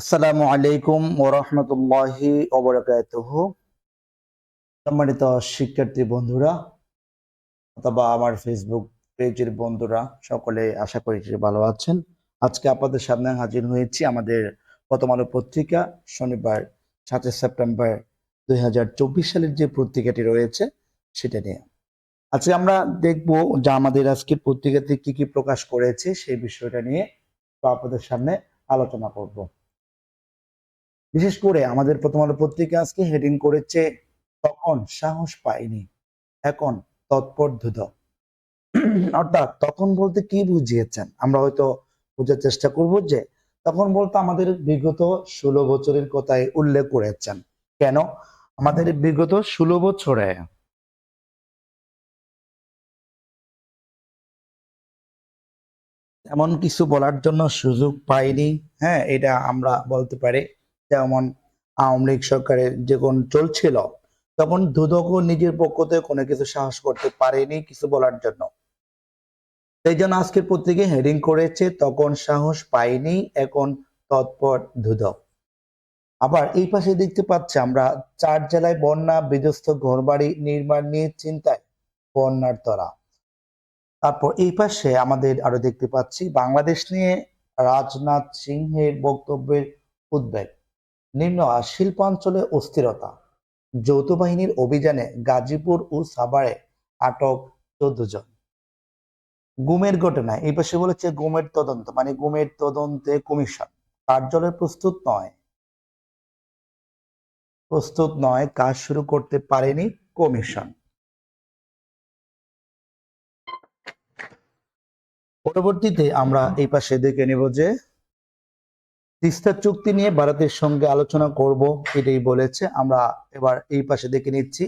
আসসালামু আলাইকুম ওরহমতুল্লাহি ওবরাকাতুহ। সম্মানিত শিক্ষার্থী বন্ধুরা, অথবা আমার ফেসবুক পেজের বন্ধুরা, সকলে আশা করি ভালো আছেন। আজকে আপনাদের সামনে হাজির হয়েছি আমাদের প্রথম আলো পত্রিকা, শনিবার সাতই সেপ্টেম্বর দুই হাজার চব্বিশ সালের যে পত্রিকাটি রয়েছে, সেটা নিয়ে। আজকে আমরা দেখব যে আমাদের আজকে পত্রিকাতে কি কি প্রকাশ করেছে, সেই বিষয়টা নিয়ে আপনাদের সামনে আলোচনা করব। বিশেষ করে আমাদের প্রথম আলো পত্রিকা আজকে হেডিং করেছে, তখন সাহস পাইনি। এখন তৎপর ধুধ অর্থাৎ তখন বলতে কি বুঝিয়েছেন? আমরা হয়তো বোঝার চেষ্টা করব যে, তখন বলতে আমাদের বিগত ষোলো বছরের কথাই উল্লেখ করেছেন। কেন? আমাদের বিগত ষোলো বছরে এমন কিছু বলার জন্য সুযোগ পাইনি। হ্যাঁ এটা আমরা বলতে পারি। যেমন আওয়ামী লীগ সরকারের যখন চলছিল, তখন দুদকও নিজের পক্ষ থেকে কোনো কিছু সাহস করতে পারেনি কিছু বলার জন্য। সেই জন্য আজকের পত্রিকায় হেডিং করেছে, তখন সাহস পাইনি, এখন তৎপর দুদক। আবার এই পাশে দেখতে পাচ্ছি আমরা, চার জেলায় বন্যা, বিধ্বস্ত ঘরবাড়ি নির্মাণ নিয়ে চিন্তায়, বন্যার তরা। তারপর এই পাশে আমাদের আরও দেখতে পাচ্ছি, বাংলাদেশ নিয়ে রাজনাথ সিংহের বক্তব্যের উদ্বেগ। নিম্ন শিল্পাঞ্চলে অস্থিরতা। যৌথ বাহিনীর অভিযানে গাজীপুর ও সাভারে আটক চোদ্দ জন। গুমের ঘটনায়, এই পাশে বলেছে গুমের তদন্ত মানে গুমের তদন্তে কমিশন। কার্যালয় প্রস্তুত নয়। প্রস্তুত নয়, কাজ শুরু করতে পারেনি কমিশন। পরবর্তীতে আমরা এই পাশে দেখে নেব যে তিস্তা চুক্তি নিয়ে ভারতের সঙ্গে আলোচনা করব, এটাই বলেছে। আমরা এবার এই পাশে দেখে নিচ্ছি।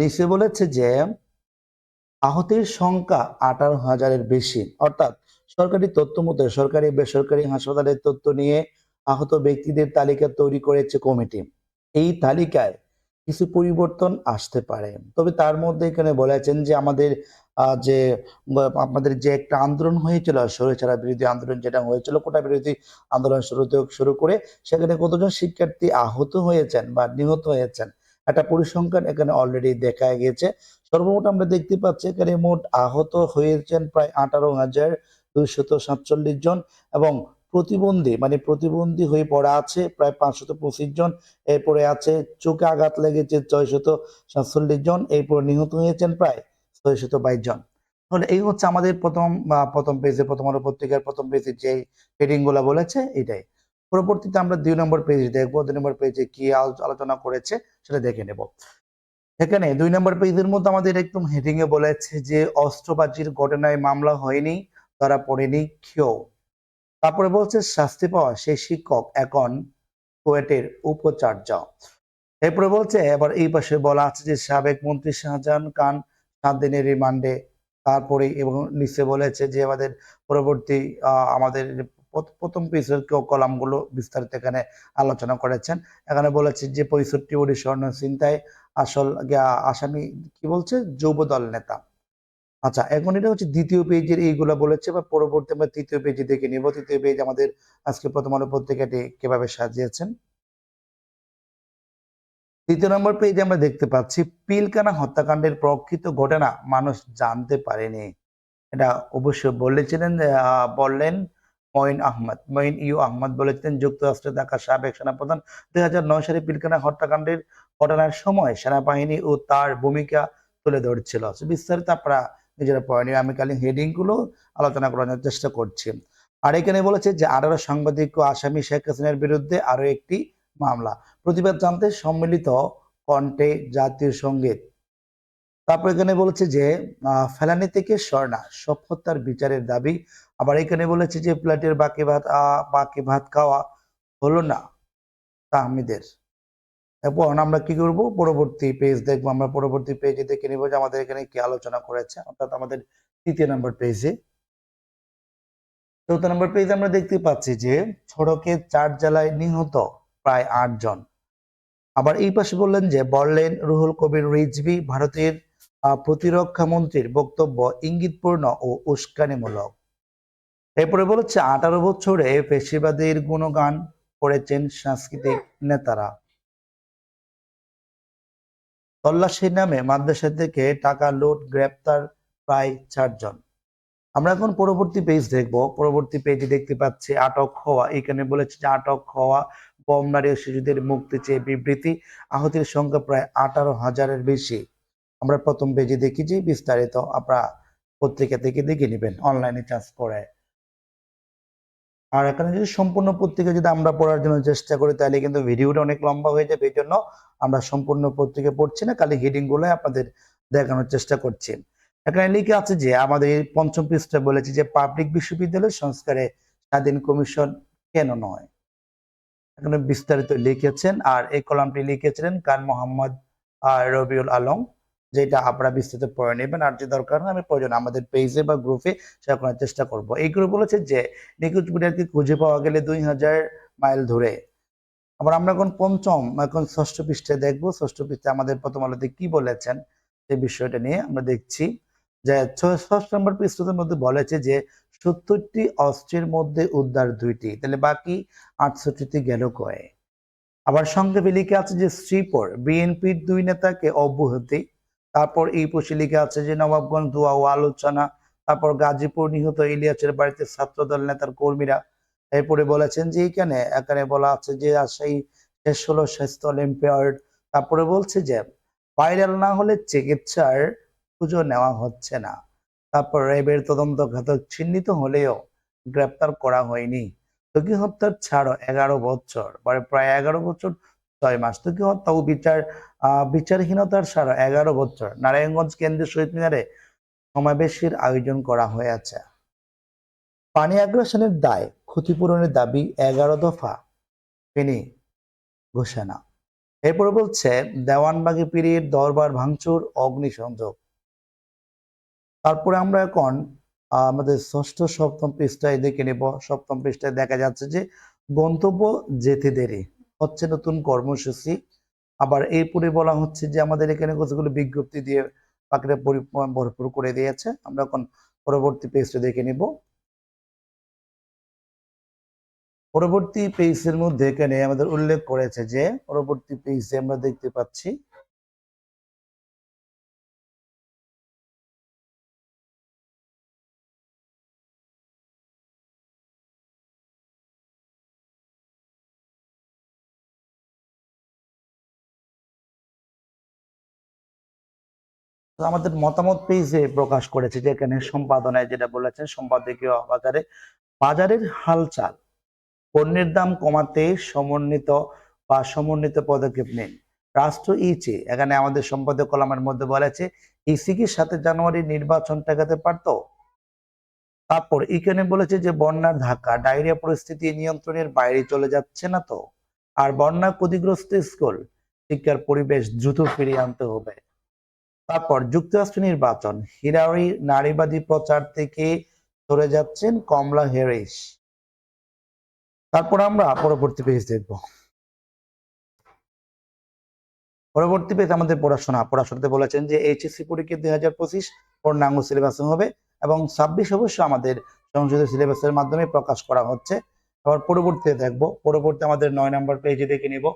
নিচে বলেছে যে, আহতের সংখ্যা আঠারো হাজারের বেশি। অর্থাৎ সরকারি তথ্য মতো সরকারি বেসরকারি হাসপাতালের তথ্য নিয়ে আহত ব্যক্তিদের তালিকা তৈরি করেছে কমিটি। এই তালিকায় কিছু পরিবর্তন আসতে পারে। তবে তার মধ্যে এখানে বলেছেন যে আমাদের যে আপনাদের যে একটা আন্দোলন হয়েছিল, স্বৈরাচার বিরোধী আন্দোলন যেটা হয়েছিল, কোটা বিরোধী আন্দোলন শুরু শুরু করে সেখানে কতজন শিক্ষার্থী আহত হয়েছেন বা নিহত হয়েছেন, একটা পরিসংখ্যান এখানে অলরেডি দেখা গেছে সর্বমোট আমরা দেখতে পাচ্ছি এখানে মোট আহত হয়েছেন প্রায় আঠারো হাজার দুইশত সাতচল্লিশ জন এবং প্রতিবন্ধী মানে প্রতিবন্ধী হয়ে পড়া আছে প্রায় পাঁচশত পঁচিশ জন। এরপরে আছে চোখে আঘাত লেগেছে ছয়শত সাতচল্লিশ জন, এরপর নিহত হয়েছেন প্রায় ছয়শত বাইশ জন। তাহলে এই হচ্ছে আমাদের প্রথম প্রথম পেজে প্রথম আলো পত্রিকার প্রথম পেজে যে হেডিংগুলা বলেছে, এটাই। পরবর্তীতে আমরা দুই নম্বর পেজ দেখব, দুই নম্বর পেজে কি আলো- আলোচনা করেছে সেটা দেখে নেব। এখানে দুই নম্বর পেজের মধ্যে আমাদের একদম হেডিং এ বলেছে যে অস্ত্রবাজির ঘটনায় মামলা হয়নি, তারা পড়েনি কেউ তারপরে বলছে, শাস্তি পাওয়া সেই শিক্ষক এখন কুয়েটের উপাচার্য। এরপরে বলছে, এবার এই পাশে বলা আছে যে, সাবেক মন্ত্রী শাহজাহান খান সাত দিনের রিমান্ডে তারপরে এবং নিচে বলেছে যে, আমাদের পরবর্তী আমাদের প্রথম পিসের কলামগুলো বিস্তারিত এখানে আলোচনা করেছেন। এখানে বলেছে যে, পঁয়ষট্টি কোটি স্বর্ণ চিন্তায় আসল আসামি কি বলছে? যুব দল নেতা। আচ্ছা এখন এটা হচ্ছে দ্বিতীয় পেজের এইগুলা বলেছে বা পরবর্তী আমরা তৃতীয় পেজে দেখে নিব। তৃতীয় পেজ আমাদের আজকে প্রথম আলো পত্রিকাটি কীভাবে সাজিয়েছেন? তৃতীয় নম্বর পেজে আমরা দেখতে পাচ্ছি, পিলকানা হত্যাকাণ্ডের প্রকৃত ঘটনা মানুষ জানতে পারেনি। এটা অবশ্যই বলেছিলেন বললেন মঈন আহমদ। মঈন ইউ আহমদ বলেছিলেন যুক্তরাষ্ট্রে থাকা সাবেক সেনাপ্রধান। দুই হাজার নয় সালে পিলকানা হত্যাকাণ্ডের ঘটনার সময় সেনাবাহিনী ও তার ভূমিকা তুলে ধরছিল। বিস্তারিত আপনারা নিজেরা পড়েনি আমি খালি হেডিংগুলো আলোচনা করানোর চেষ্টা করছি। আর এখানে বলেছে যে, আঠারো সাংবাদিক ও আসামি শেখ হাসিনার বিরুদ্ধে আরও একটি মামলা। প্রতিবাদ জানতে সম্মিলিত কণ্ঠে জাতীয় সংগীত। তারপর এখানে বলেছে যে ফেলানি থেকে স্বর্ণা সব হত্যার বিচারের দাবি। আবার এখানে বলেছে যে প্লেটের বাকি ভাত বাকি ভাত খাওয়া হলো না। তাহমিদের এখন আমরা কি করব? পরবর্তী পেজ দেখব। আমরা পরবর্তী পেজে দেখে নিব যে আমাদের এখানে কি আলোচনা করেছে। অর্থাৎ আমাদের তৃতীয় নম্বর পেজে চৌথ নম্বর পেজে আমরা দেখতে পাচ্ছি যে সড়কে চার জেলায় নিহত প্রায় আট জন। আবার এই পাশে বললেন যে বললেন রুহুল কবির রিজভি ভারতের প্রতিরক্ষা মন্ত্রীর বক্তব্য ইঙ্গিতপূর্ণ ও উস্কানিমূলক। এরপরে বলেছে, আঠারো বছরে পেশিবাদের গুণগান করেছেন সাংস্কৃতিক নেতারা। তল্লাশির নামে মাদ্রাসা থেকে টাকা লুট, গ্রেপ্তার প্রায় চারজন। আমরা এখন পরবর্তী পেজ দেখব। পরবর্তী পেজে দেখতে পাচ্ছি আটক হওয়া। এখানে বলেছে যে আটক হওয়া বম নারী ও শিশুদের মুক্তি চেয়ে বিবৃতি। আহতের সংখ্যা প্রায় আঠারো হাজারের বেশি। আমরা প্রথম পেজে দেখি যে বিস্তারিত, আপনারা পত্রিকা থেকে দেখে নেবেন। অনলাইনে চার্জ করে আর এখানে যদি সম্পূর্ণ পত্রিকা যদি আমরা পড়ার জন্য চেষ্টা করি তাহলে কিন্তু ভিডিওটা অনেক লম্বা হয়ে যাবে এই জন্য আমরা সম্পূর্ণ পত্রিকা পড়ছি না খালি হেডিংগুলো আপনাদের দেখানোর চেষ্টা করছি। এখানে লিখে আছে যে আমাদের এই পঞ্চম পৃষ্ঠা বলেছে যে পাবলিক বিশ্ববিদ্যালয় সংস্কারে স্বাধীন কমিশন কেন নয়। এখানে বিস্তারিত লিখেছেন আর এই কলামটি লিখেছিলেন কান মোহাম্মদ আহ, রবিউল আলম। যেটা আপনারা বিস্তারিত পড়ে নেবেন আর যে দরকার আমি প্রয়োজন আমাদের পেজে বা গ্রুপে শেয়ার করার চেষ্টা করব। এই গ্রুপ বলেছে যে নিখোঁজ বিড়ালকে খুঁজে পাওয়া গেলে দুই হাজার মাইল ধরে আবার আমরা এখন পঞ্চম, এখন ষষ্ঠ পৃষ্ঠে দেখব। ষষ্ঠ পৃষ্ঠে আমাদের প্রথম আলোতে কি বলেছেন এই বিষয়টা নিয়ে আমরা দেখছি। যে ষষ্ঠ নম্বর পৃষ্ঠার মধ্যে বলেছে যে সত্তরটি অস্ত্রের মধ্যে উদ্ধার দুইটি। তাহলে বাকি আটষট্টিতে গেল কয়ে? আবার সঙ্গে লিখে আছে যে শ্রীপুর, বিএনপির দুই নেতাকে অব্যাহতি তারপর এই পোষে লিখে আছে যে, নবাবগঞ্জ দোয়া ও আলোচনা। তারপর গাজীপুর নিহত ইলিয়াসের বাড়িতে ছাত্রদল নেতার কর্মীরা এরপরে বলেছেন যে এখানে এখানে বলা আছে যে সেই শেষ হলো স্বাস্থ্য অলিম্পিয়াড তারপরে বলছে যে, ভাইরাল না হলে চিকিৎসার পুজো নেওয়া হচ্ছে না। তারপর র্যাবের তদন্ত ঘাতক চিহ্নিত হলেও গ্রেপ্তার করা হয়নি। তকি হত্যার ছাড়ও এগারো বছর মানে প্রায় এগারো বছর ছয় মাস। তকি হত্যা ও বিচার বিচারহীনতার সারা এগারো বছর নারায়ণগঞ্জ কেন্দ্রীয় শহীদ মিনারে সমাবেশের আয়োজন করা হয়েছে। পানি আগ্রাসনের দায় ক্ষতিপূরণের দাবি এগারো দফা ফেনী ঘোষণা। এরপরে বলছে, দেওয়ানবাগি পীরের দরবার ভাঙচুর, অগ্নিসংযোগ। তারপরে আমরা এখন আমাদের ষষ্ঠ সপ্তম পৃষ্ঠায় দেখে নেব। সপ্তম পৃষ্ঠায় দেখা যাচ্ছে যে গন্তব্য যেতে দেরি। হচ্ছে নতুন কর্মসূচি। আবার এরপরে বলা হচ্ছে যে আমাদের এখানে কতগুলো বিজ্ঞপ্তি দিয়ে পাখিটা পরি- ভরপুর করে দিয়েছে। আমরা এখন পরবর্তী পেজটা দেখে নিব। পরবর্তী পেজের মধ্যে এখানে আমাদের উল্লেখ করেছে যে, পরবর্তী পেজে আমরা দেখতে পাচ্ছি আমাদের মতামত পেজে প্রকাশ করেছে যে এখানে সম্পাদনায় যেটা বলেছেন, সম্পাদকীয় বাজারে বাজারের হালচাল, পণ্যের দাম কমাতে সমন্বিত বা সমন্বিত পদক্ষেপ নিন। রাষ্ট্র ইচি, এখানে আমাদের সম্পাদক কলামের মধ্যে বলেছে, ইসি কি সাথে জানুয়ারি নির্বাচন ঠেকাতে পারতো? তারপর এখানে বলেছে যে বন্যার ধাক্কা, ডায়রিয়া পরিস্থিতি নিয়ন্ত্রণের বাইরে চলে যাচ্ছে না তো? আর বন্যা ক্ষতিগ্রস্ত স্কুল, শিক্ষার পরিবেশ দ্রুত ফিরিয়ে আনতে হবে। তারপর যুক্তরাষ্ট্র নির্বাচন। হিলারি নারীবাদী প্রচার থেকে সরে যাচ্ছেন কমলা হ্যারিস। তারপর আমরা পরবর্তী পেজ দেখব। পরবর্তী পেজ আমাদের পড়াশোনা। পড়াশোনাতে বলেছেন যে এইচএসসি পরীক্ষা দুই হাজার পঁচিশ পূর্ণাঙ্গ সিলেবাস হবে এবং ছাব্বিশ অবশ্য আমাদের সংসদীয় সিলেবাসের মাধ্যমে প্রকাশ করা হচ্ছে। আবার পরবর্তীতে দেখব। পরবর্তী আমাদের নয় নম্বর পেজে দেখে নিব।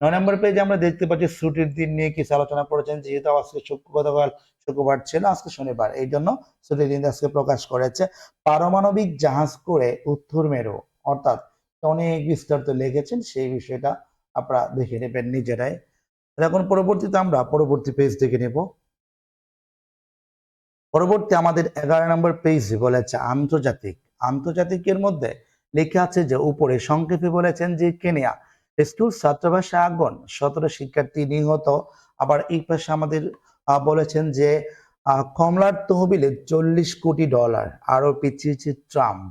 নয় নম্বর পেজে আমরা দেখতে পাচ্ছি ছুটির দিন নিয়ে কিছু আলোচনা করেছেন, যেহেতু আজকে গতকাল শুক্রবার ছিল, আজকে শনিবার, এই জন্য ছুটির দিন আজকে প্রকাশ করেছে। পারমাণবিক জাহাজ করে উত্তর মেরু, অর্থাৎ অনেক বিস্তারিত লিখেছেন, সেই বিষয়টা আপনারা দেখে নেবেন নিজেরাই। এখন পরবর্তীতে আমরা পরবর্তী পেজ দেখে নেব। পরবর্তী আমাদের এগারো নম্বর পেজ বলেছে আন্তর্জাতিক। আন্তর্জাতিকের মধ্যে লেখা আছে যে, উপরে সংক্ষেপে বলেছেন যে, কেনিয়া স্কুল ছাত্রাবাসে আগুন সতেরো শিক্ষার্থী নিহত। আবার এই পাশে আমাদের বলেছেন যে কমলার তহবিলে চল্লিশ কোটি ডলার আরও পিছিয়েছে ট্রাম্প।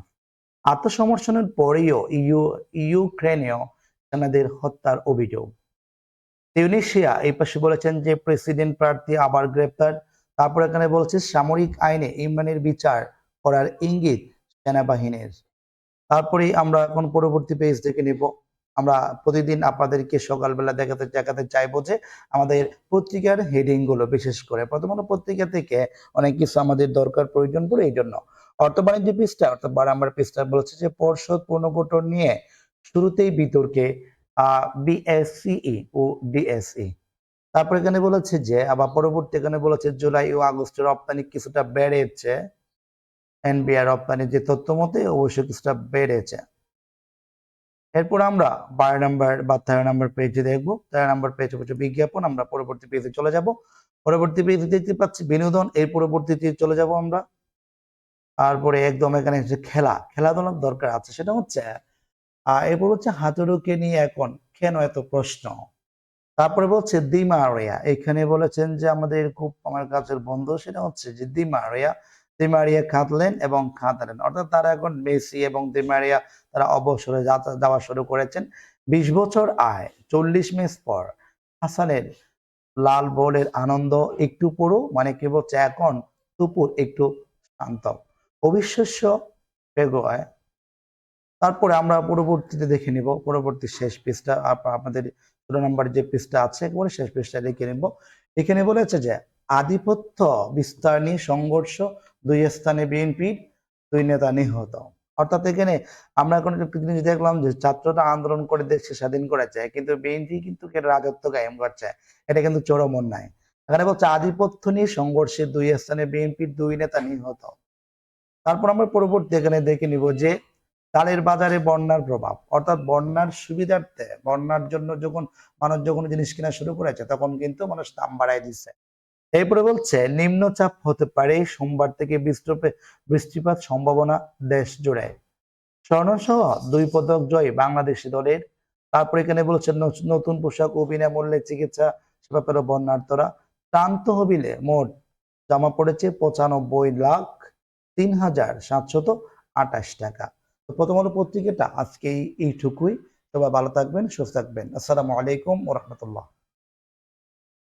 আত্মসমর্ষণের পরেও ইউ ইউক্রেনীয় সেনাদের হত্যার অভিযোগ। তিউনিশিয়া এই পাশে বলেছেন যে, প্রেসিডেন্ট প্রার্থী আবার গ্রেপ্তার। তারপর এখানে বলছে, সামরিক আইনে ইমরানের বিচার করার ইঙ্গিত সেনাবাহিনীর। তারপরে আমরা এখন পরবর্তী পেজ দেখে নিব। আমরা প্রতিদিন আপনাদেরকে সকালবেলা দেখাতে দেখাতে চাইব যে আমাদের পত্রিকার হেডিংগুলো বিশেষ করে। প্রথমত পত্রিকা থেকে অনেক কিছু আমাদের দরকার, প্রয়োজন পড়ে এই জন্য। অর্থ বাণিজ্য পৃষ্ঠা, অর্থাৎ বারো পৃষ্ঠা বলেছে যে পর্ষদ পুনর্গঠন নিয়ে শুরুতেই বিতর্কে বিএসসিই ও ডিএসই তারপর এখানে বলেছে যে, আবার পরবর্তী এখানে বলেছে জুলাই ও আগস্টে রপ্তানি কিছুটা বেড়েছে। এনবিআর রপ্তানি যে তথ্য মতে অবশ্যই কিছুটা বেড়েছে। এরপর আমরা বারো নম্বর বা তেরো নম্বর পেজে দেখব। তেরো নম্বর পেজে হচ্ছে বিজ্ঞাপন, আমরা পরবর্তী পেজে চলে যাব। পরবর্তী পেজে দেখতে পাচ্ছি বিনোদন এই পরবর্তীতে চলে যাব আমরা। তারপরে একদম এখানে হচ্ছে খেলা, খেলাধুলার দরকার আছে, সেটা হচ্ছে এরপর হচ্ছে হাতুড়ুকে নিয়ে এখন কেন এত প্রশ্ন? তারপরে বলছে দিমা দিমারিয়া, এখানে বলেছেন যে আমাদের খুব, আমার কাছের বন্ধু, সেটা হচ্ছে যে দিমারিয়া দিমারিয়া খাতলেন এবং খাতালেন অর্থাৎ তারা এখন মেসি এবং দিমারিয়া তারা অবসরে যাওয়া শুরু করেছেন। বিশ বছর আয়, চল্লিশ ম্যাচ পর হাসানের লাল বলের আনন্দ একটু পুরো মানে কি বলছে, এখন দুপুর একটু শান্ত। অবিশ্বাস্য পেগোয় তারপরে আমরা পরবর্তীতে দেখে নিব, পরবর্তী শেষ আপ- আপনাদের ষোলো নম্বর যে পৃষ্ঠা আছে, একেবারে শেষ পৃষ্ঠা দেখে নিব। এখানে বলেছে যে, আধিপত্য বিস্তার নিয়ে সংঘর্ষ দুই স্থানে বিএনপির দুই নেতা নিহত। অর্থাৎ এখানে আমরা এখন একটা জিনিস দেখলাম যে ছাত্ররা আন্দোলন করে দেশকে স্বাধীন করেছে, কিন্তু বিএনপি কিন্তু রাজত্ব কায়েম করছে। এটা কিন্তু চরম অন্যায়। এখানে বলছে আধিপত্য নিয়ে সংঘর্ষে দুই স্থানে বিএনপির দুই নেতা নিহত। তারপর আমরা পরবর্তী এখানে দেখে নিব যে চালের বাজারে বন্যার প্রভাব। অর্থাৎ বন্যার সুবিধার্থে, বন্যার জন্য যখন, মানুষ যখন জিনিস কেনা শুরু করেছে, তখন কিন্তু মানুষ দাম বাড়ায় দিচ্ছে। এরপরে বলছে, নিম্নচাপ হতে পারে, সোমবার থেকে বৃষ্টিপাত বৃষ্টিপাত সম্ভাবনা দেশ জুড়ে। স্বর্ণসহ দুই পদক জয় বাংলাদেশি দলের। তারপর এখানে বলছে, নতুন পোশাক ও বিনামূল্যে চিকিৎসা সেবা পেল বন্যার্থরা। ত্রাণ তহবিলে মোট জমা পড়েছে পঁচানব্বই লাখ তিন হাজার সাতশত আঠাশ টাকা। তো প্রথম আলো পত্রিকাটা আজকে এইটুকুই। সবাই ভালো থাকবেন, সুস্থ থাকবেন। আসসালামু আলাইকুম ও রহমতুল্লাহ।